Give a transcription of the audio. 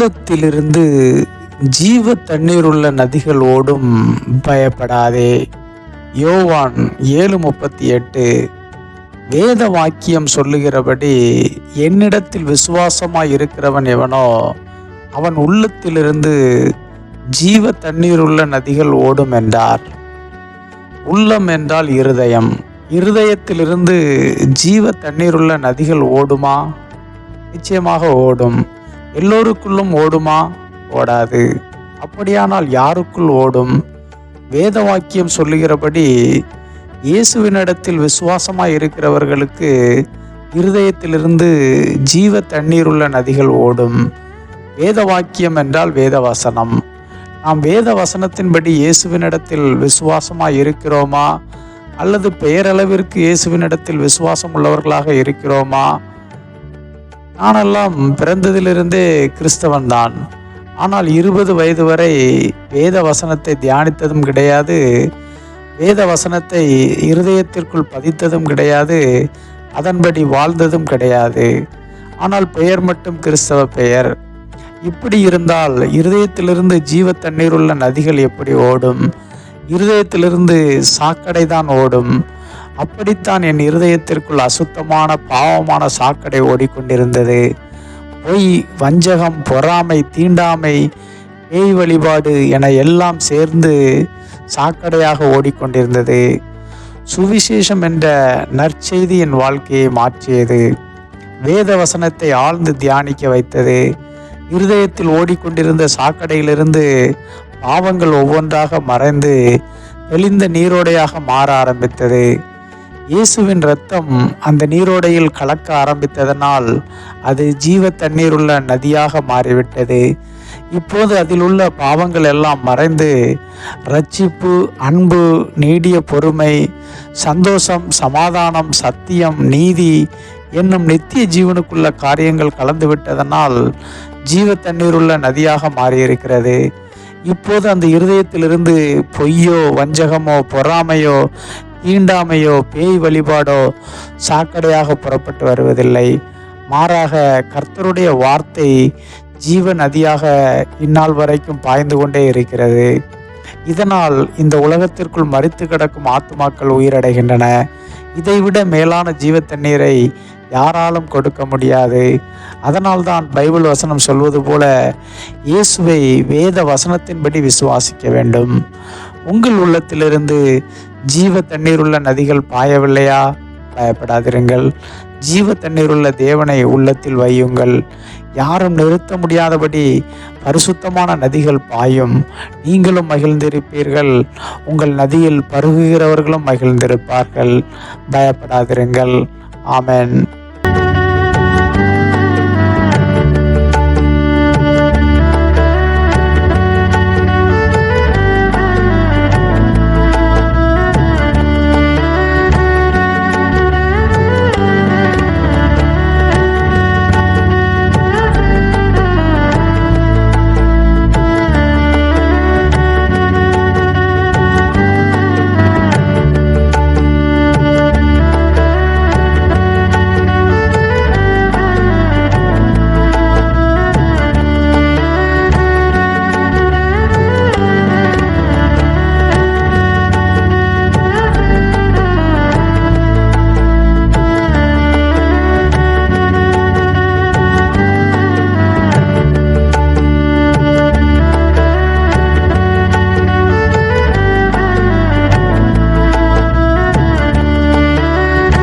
உள்ளத்திலிருந்து ஜீவ தண்ணீர் உள்ள நதிகள் ஓடும் பயப்படாதே. யோவான் ஏழு முப்பத்தி எட்டு வேத வாக்கியம் சொல்லுகிறபடி என்னிடத்தில் விசுவாசமாய் இருக்கிறவன் எவனோ அவன் உள்ளத்திலிருந்து ஜீவ தண்ணீருள்ள நதிகள் ஓடும் என்றார். உள்ளம் என்றால் இருதயம். இருதயத்திலிருந்து ஜீவ தண்ணீருள்ள நதிகள் ஓடுமா? நிச்சயமாக ஓடும். எல்லோருக்குள்ளும் ஓடுமா? ஓடாது. அப்படியானால் யாருக்குள் ஓடும்? வேத வாக்கியம் சொல்லுகிறபடி இயேசுவினிடத்தில் விசுவாசமாக இருக்கிறவர்களுக்கு இருதயத்திலிருந்து ஜீவ தண்ணீர் உள்ள நதிகள் ஓடும். வேத வாக்கியம் என்றால் வேத வசனம் நாம் வேத வசனத்தின்படி இயேசுவினிடத்தில் விசுவாசமாக இருக்கிறோமா? அல்லது பெயரளவிற்கு இயேசுவினிடத்தில் விசுவாசம் உள்ளவர்களாக இருக்கிறோமா? நானெல்லாம் பிறந்ததிலிருந்தே கிறிஸ்தவன் தான் ஆனால் இருபது வயது வரை வேத வசனத்தை தியானித்ததும் கிடையாது. வேத வசனத்தை இருதயத்திற்குள் பதித்ததும் கிடையாது. அதன்படி வாழ்ந்ததும் கிடையாது. ஆனால் பெயர் மட்டும் கிறிஸ்தவ பெயர். இப்படி இருந்தால் இருதயத்திலிருந்து ஜீவ தண்ணீர் உள்ள நதிகள் எப்படி ஓடும்? இருதயத்திலிருந்து சாக்கடை தான் ஓடும். அப்படித்தான் என் இருதயத்திற்குள் அசுத்தமான பாவமான சாக்கடை ஓடிக்கொண்டிருந்தது. பொய் வஞ்சகம் பொறாமை தீண்டாமை பேய் வழிபாடு என எல்லாம் சேர்ந்து சாக்கடையாக ஓடிக்கொண்டிருந்தது. சுவிசேஷம் என்ற நற்செய்தி என் வாழ்க்கையை மாற்றியது. வேத வசனத்தை ஆழ்ந்து தியானிக்க வைத்தது. இருதயத்தில் ஓடிக்கொண்டிருந்த சாக்கடையிலிருந்து பாவங்கள் ஒவ்வொன்றாக மறைந்து தெளிந்த நீரோடையாக மாற ஆரம்பித்தது. இயேசுவின் இரத்தம் அந்த நீரோடையில் கலக்க ஆரம்பித்ததனால் அது ஜீவ தண்ணீருள்ள நதியாக மாறிவிட்டது. இப்போது அதில் உள்ள பாவங்கள் எல்லாம் மறைந்து ரட்சிப்பு அன்பு நீடிய பொறுமை சந்தோஷம் சமாதானம் சத்தியம் நீதி என்னும் நித்திய ஜீவனுக்குள்ள காரியங்கள் கலந்து விட்டதனால் ஜீவ தண்ணீருள்ள நதியாக மாறியிருக்கிறது. இப்போது அந்த இருதயத்திலிருந்து பொய்யோ வஞ்சகமோ பொறாமையோ தீண்டாமையோ பேய் வழிபாடோ சாக்கடையாக புறப்பட்டு வருவதில்லை. மாறாக கர்த்தருடைய வார்த்தை ஜீவ நதியாக இந்நாள் வரைக்கும் பாய்ந்து கொண்டே இருக்கிறது. இதனால் இந்த உலகத்திற்குள் மறித்து கிடக்கும் ஆத்துமாக்கள் உயிரடைகின்றன. இதைவிட மேலான ஜீவ தண்ணீரை யாராலும் கொடுக்க முடியாது. அதனால்தான் பைபிள் வசனம் சொல்வது போல இயேசுவை வேத வசனத்தின்படி விசுவாசிக்க வேண்டும். உங்கள் உள்ளத்திலிருந்து ஜீவ தண்ணீர் உள்ள நதிகள் பாயவில்லையா? பயப்படாதிருங்கள். ஜீவ தண்ணீர் உள்ள தேவனை உள்ளத்தில் வையுங்கள். யாரும் நிறுத்த முடியாதபடி பரிசுத்தமான நதிகள் பாயும். நீங்களும் மகிழ்ந்திருப்பீர்கள். உங்கள் நதியில் பருகுகிறவர்களும் மகிழ்ந்திருப்பார்கள். பயப்படாதிருங்கள். ஆமென்.